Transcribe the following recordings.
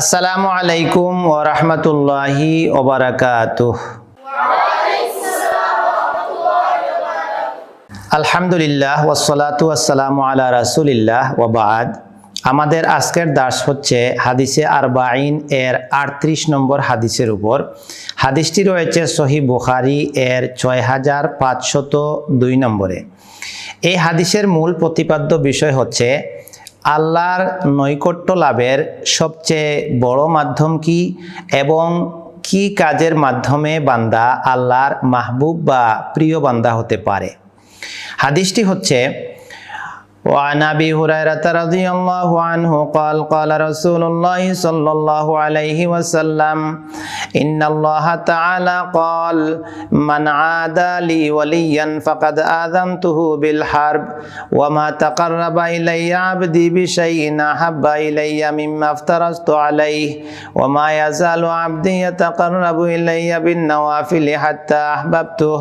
আসসালামু আলাইকুম ওয়া রাহমাতুল্লাহি ওয়া বারাকাতুহ। আলহামদুলিল্লাহ ওয়াসসালাতু ওয়াসসালামু আলা রাসূলিল্লাহ ওয়া বাদ। আমাদের আজকের দাস হচ্ছে হাদিসে আরবাইন এর আটত্রিশ নম্বর হাদিসের উপর। হাদিসটি রয়েছে সহি বুখারি এর ছয় হাজার পাঁচশত দুই নম্বরে। এই হাদিসের মূল প্রতিপাদ্য বিষয় হচ্ছে আল্লাহর নৈকট্য লাভের সবচেয়ে বড় মাধ্যম কি এবং কি কাজের মাধ্যমে বান্দা আল্লাহর মাহবুব বা প্রিয় বান্দা হতে পারে হাদিসটি হচ্ছে وعن ابي هريره رضي الله عنه قال قال رسول الله صلى الله عليه وسلم إن الله تعالى قال من عادى لي وليا فقد آذنته بالحرب وما تقرب إلي عبدي بشيء أحب إلي مما افترضت عليه وما يزال عبدي يتقرب إلي بالنوافل حتى أحببته.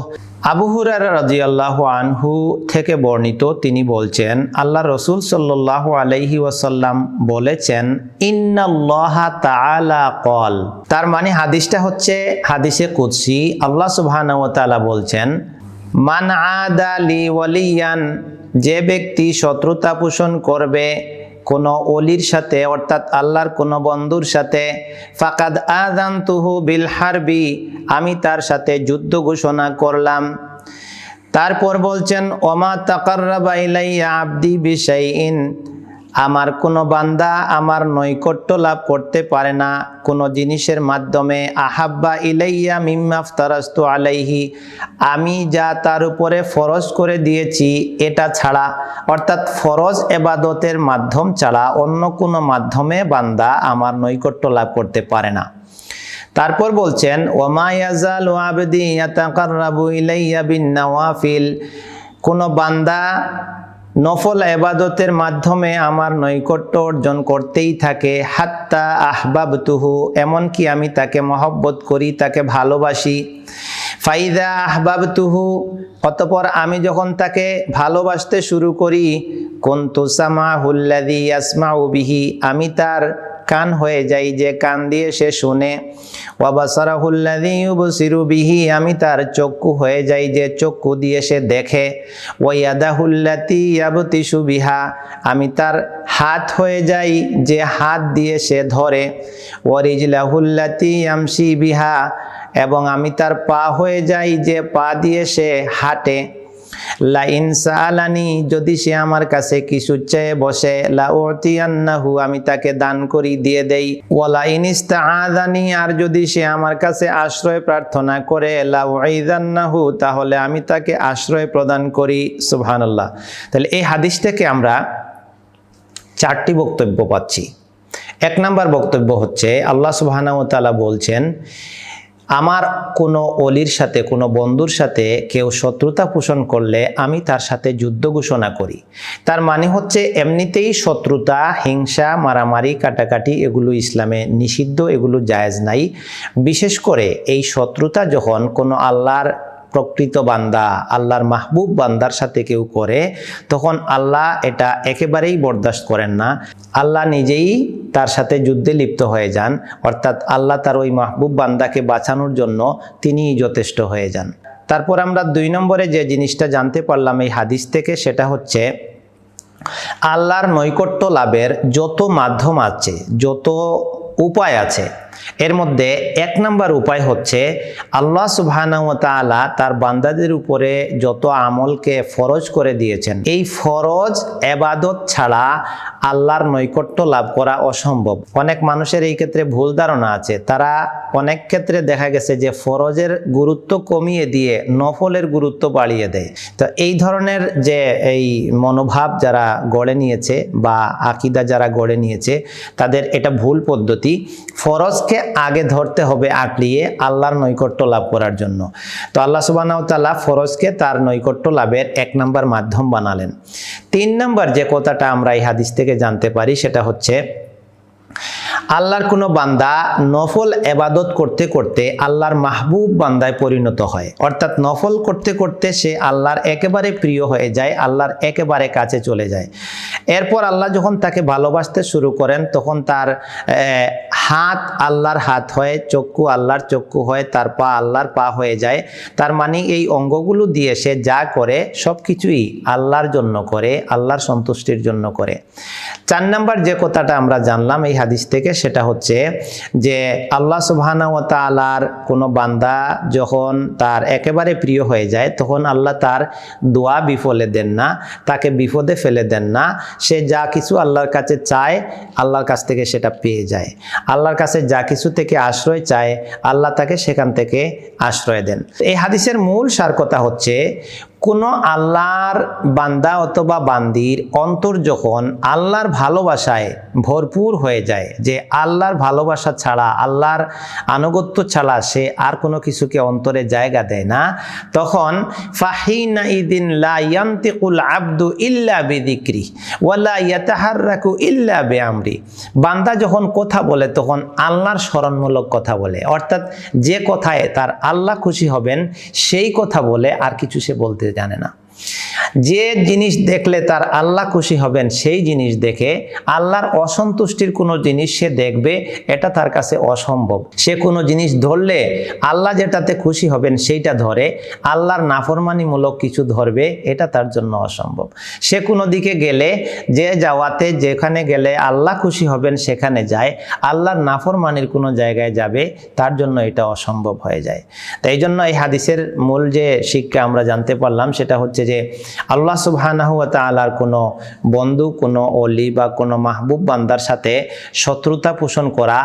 আবু হুরারা রাজিয়াল্লাহু আনহু থেকে বর্ণিত তিনি বলছেন, আল্লাহ রসুল সাল্লাহ আলাইহি ওয়াসাল্লাম বলেছেন, ইন্নাল্লাহা তাআলা কল তার মানে হাদিসটা হচ্ছে হাদিসে কুদসি। আল্লাহ সুবহানাহু ওয়া বলছেন, মান আদা লি ওয়ালিয়ান, যে ব্যক্তি শত্রুতা পোষণ করবে কোনো অলির সাথে, অর্থাৎ আল্লাহর কোনো বন্ধুর সাথে, ফাকাদ আদান তুহু বিল হারবি, আমি তার সাথে যুদ্ধ ঘোষণা করলাম। তারপর বলছেন, ওমা তাকার্রাবা ইলাইয়া আবদি বিশাইইন। আমার কোনো বান্দা আমার নৈকট্য লাভ করতে পারে না। কোনো জিনিসের মাধ্যমে আহাব্বা ইলাইয়া মিম্মাফতারাস্তু আলাইহি। আমি যা তার উপরে ফরজ করে দিয়েছি, এটা ছাড়া। অর্থাৎ ফরজ এবাদতের মাধ্যম ছাড়া অন্য কোনো মাধ্যমে বান্দা আমার নৈকট্য লাভ করতে পারে না। তারপর বলছেন, ওমা ইয়াজাল আবদি ইয়াতাকাররাবু ইলাইয়া বিন নওয়াফিল। কোনো বান্দা নফল এবাদতের মাধ্যমে আমার নৈকট্য অর্জন করতেই থাকে। হাত্তা আহবাব তুহু এমনকি আমি তাকে মহব্বত করি, তাকে ভালোবাসি। ফাইদা আহবাব তুহু অতপর আমি যখন তাকে ভালোবাসতে শুরু করি, কন্তু সামা হুল্লাদি ইয়াসমা বিহি, আমি তার কান হয়ে যাই, যে কান দিয়ে সে শুনে। বিহি, আমি তার চক্ষু হয়ে যাই যে চক্ষু দিয়ে সে দেখে। ওয়াদাহুল্লাতি বিহা, আমি তার হাত হয়ে যাই যে হাত দিয়ে সে ধরে। ওয়ারিজলাহুল্লাতি বিহা, এবং আমি তার পা হয়ে যাই যে পা দিয়ে সে হাঁটে। লাইন সালানি, যদি সে আমার কাছে কিছু চেয়ে বসে, লাউতিয়ান্নাহু, আমি তাকে দান করি, দিয়ে দেই। ওয়ালা ইনিস্তা আদানি আর যদি সে আমার কাছে আশ্রয় প্রার্থনা করে লাউইদান্নাহু তাহলে আমি তাকে আশ্রয় প্রদান করি। সুবহানাল্লাহ। তাহলে এই হাদিস থেকে আমরা চারটি বক্তব্য পাচ্ছি। এক নাম্বার বক্তব্য হচ্ছে, আল্লাহ সুবহানাহু তাআলা বলছেন আমার কোনো অলির সাথে, কোনো বন্ধুর সাথে কেউ শত্রুতা পোষণ করলে আমি তার সাথে যুদ্ধ ঘোষণা করি। তার মানে হচ্ছে এমনিতেই শত্রুতা, হিংসা, মারামারি, কাটাকাটি এগুলো ইসলামে নিষিদ্ধ, এগুলো জায়েজ নাই। বিশেষ করে এই শত্রুতা যখন কোনো আল্লাহর প্রকৃত বান্দা, আল্লাহর মাহবুব বান্দার সাথে কেউ করে, তখন আল্লাহ এটা একেবারেই বরদাস্ত করেন না। আল্লাহ নিজেই তার সাথে যুদ্ধে লিপ্ত হয়ে যান, অর্থাৎ আল্লাহ তার ওই মাহবুব বান্দাকে বাঁচানোর জন্য তিনিই যথেষ্ট হয়ে যান। তারপর আমরা দুই নম্বরে যে জিনিসটা জানতে পারলাম এই হাদিস থেকে, সেটা হচ্ছে আল্লাহর নৈকট্য লাভের যত মাধ্যম আছে, যত উপায় আছে এর মধ্যে এক নম্বর উপায় হচ্ছে আল্লাহ সুবাহানুতালা তার বান্দাদের উপরে যত আমলকে ফরজ করে দিয়েছেন। এই ফরজ এবাদত ছাড়া আল্লাহর নৈকট্য লাভ করা অসম্ভব। অনেক মানুষের এই ক্ষেত্রে ভুল ধারণা আছে। তারা অনেক ক্ষেত্রে দেখা গেছে যে ফরজের গুরুত্ব কমিয়ে দিয়ে নফলের গুরুত্ব বাড়িয়ে দেয়। তো এই ধরনের যে এই মনোভাব যারা গড়ে নিয়েছে বা আকিদা যারা গড়ে নিয়েছে, তাদের এটা ভুল পদ্ধতি। ফরজকে আগে ধরতে হবে আঁকড়িয়ে আল্লাহর নৈকট্য লাভ করার জন্য। তো আল্লাহ সুবাহ তাল্লাহ ফরজকে তার নৈকট্য লাভের এক নম্বর মাধ্যম বানালেন। তিন নম্বর যে কথাটা আমরা এই হাদিস থেকে জানতে পারি সেটা হচ্ছে, আল্লাহর কোনো বান্দা নফল এবাদত করতে করতে আল্লাহর মাহবুব বান্দায় পরিণত হয়। অর্থাৎ নফল করতে করতে সে আল্লাহর একেবারে প্রিয় হয়ে যায়, আল্লাহর একেবারে কাছে চলে যায়। এরপর আল্লাহ যখন তাকে ভালোবাসতে শুরু করেন, তখন তার হাত আল্লাহর হাত হয়, চক্ষু আল্লাহর চক্ষু হয়, তার পা আল্লাহর পা হয়ে যায়, তার মানে এই অঙ্গগুলো দিয়ে সে যা করে সব কিছুই আল্লাহর জন্য করে, আল্লাহর সন্তুষ্টির জন্য করে। চার নাম্বার যে কথাটা আমরা জানলাম এই হাদিস থেকে, সেটা হচ্ছে যে আল্লাহ সুবহানা ও তালার কোনো বান্দা যখন তার একেবারে প্রিয় হয়ে যায়, তখন আল্লাহ তার দোয়া বিফলে দেন না, তাকে বিপদে ফেলে দেন না, সে যা কিছু আল্লাহর কাছে চায়, আল্লাহর কাছ থেকে সেটা পেয়ে যায়। আল্লাহর কাছে যা কিছু থেকে আশ্রয় চায়, আল্লাহ তাকে সেখান থেকে আশ্রয় দেন। এই হাদিসের মূল সার কথা হচ্ছে কোনো আল্লাহর বান্দা অথবা বান্দির অন্তর যখন আল্লাহর ভালোবাসায় ভরপুর হয়ে যায়, যে আল্লাহর ভালোবাসা ছাড়া, আল্লাহর আনুগত্য ছাড়া সে আর কোনো কিছুকে অন্তরে জায়গা দেয় না, তখন ফাহিনা ইদিন লা ইয়ান্তিকুল আব্দু ইল্লা বিদিক্রি ওয়ালা ইয়াতাহাররাকু ইল্লা বেআমরি। বান্দা যখন কথা বলে, তখন আল্লাহর স্মরণমূলক কথা বলে। অর্থাৎ যে কথায় তার আল্লাহ খুশি হবেন, সেই কথা বলে আর কিছু সে বলতে জানে না। যে জিনিস দেখলে তার আল্লাহ খুশি হবেন, সেই জিনিস দেখে আল্লাহর অসন্তুষ্টির কোনো জিনিস সে দেখবে, এটা তার কাছে অসম্ভব। সে কোনো জিনিস ধরলে আল্লাহ যেটাতে খুশি হবেন সেইটা ধরে, আল্লাহর নাফরমানিমূলক কিছু ধরবে, এটা তার জন্য অসম্ভব। সে কোনো দিকে গেলে, যে যাওয়াতে যেখানে গেলে আল্লাহ খুশি হবেন সেখানে যায়, আল্লাহর নাফরমানির কোনো জায়গায় যাবে, তার জন্য এটা অসম্ভব হয়ে যায়। তাই জন্য এই হাদিসের মূল যে শিক্ষা আমরা জানতে পারলাম, সেটা হচ্ছে যে আল্লাহ সুবহানাহু ওয়া তাআলার কোনো বন্ধু, কোনো অলি বা কোনো মাহবুব বান্দার সাথে শত্রুতা পোষণ করা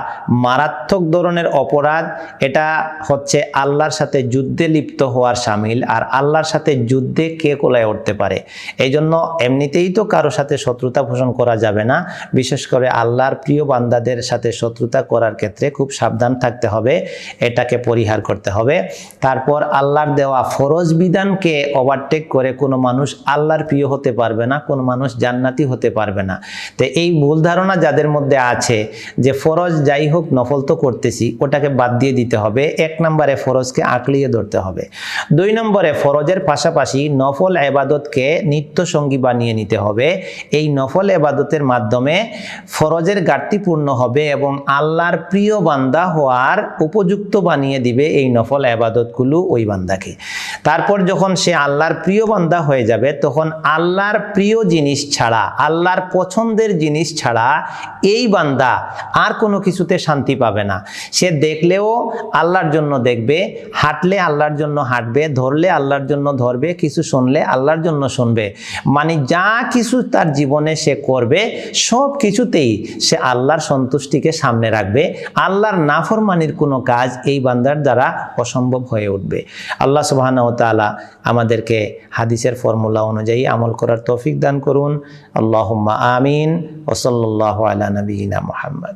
মারাত্মক ধরনের অপরাধ। এটা হচ্ছে আল্লাহর সাথে যুদ্ধে লিপ্ত হওয়ার সামিল আর আল্লাহর সাথে যুদ্ধে কে কোলায় উঠতে পারে? এই জন্য এমনিতেই তো কারও সাথে শত্রুতা পোষণ করা যাবে না। বিশেষ করে আল্লাহর প্রিয় বান্দাদের সাথে শত্রুতা করার ক্ষেত্রে খুব সাবধান থাকতে হবে, এটাকে পরিহার করতে হবে। তারপর আল্লাহর দেওয়া ফরজ বিধানকে ওভারটেক করে কোনো মানুষ আল্লাহর প্রিয় হতে পারবে না, কোনো মানুষ জান্নাতি হতে পারবে না। তো এই ভুল ধারণা যাদের মধ্যে আছে যে ফরজ যাই হোক নফল তো করতেছি, ওটাকে বাদ দিয়ে দিতে হবে। এক নম্বরে ফরজকে আঁকড়িয়ে ধরতে হবে। দুই নম্বরে ফরজের পাশাপাশি নফল এবাদতকে নিত্য সঙ্গী বানিয়ে নিতে হবে। এই নফল এবাদতের মাধ্যমে ফরজের ঘাটতি পূর্ণ হবে এবং আল্লাহর প্রিয় বান্দা হওয়ার উপযুক্ত বানিয়ে দিবে এই নফল এবাদতগুলো ওই বান্দাকে। তারপর যখন সে আল্লাহর প্রিয় বান্দা হয়ে যাবে, তখন আল্লাহর প্রিয় জিনিস ছাড়া, আল্লাহর পছন্দের জিনিস ছাড়া এই বান্দা আর কোনো কিছুতে শান্তি পাবে না। সে দেখলেও আল্লাহর জন্য দেখবে, হাঁটলে আল্লাহর জন্য হাঁটবে, ধরলে আল্লাহর জন্য ধরবে, কিছু শুনলে আল্লাহর জন্য শুনবে। মানে যা কিছু তার জীবনে সে করবে, সব কিছুতেই সে আল্লাহর সন্তুষ্টিকে সামনে রাখবে। আল্লাহর নাফরমানির কোনো কাজ এই বান্দার দ্বারা অসম্ভব হয়ে উঠবে। আল্লাহ সুবহানাহু তাআলা আমাদেরকে হাদিসের ফর্মুলা অনুযায়ী আমল করার তৌফিক দান করুন। আল্লাহ আমিন। ওসল্লাহ আলা নবীনা মোহাম্মদ।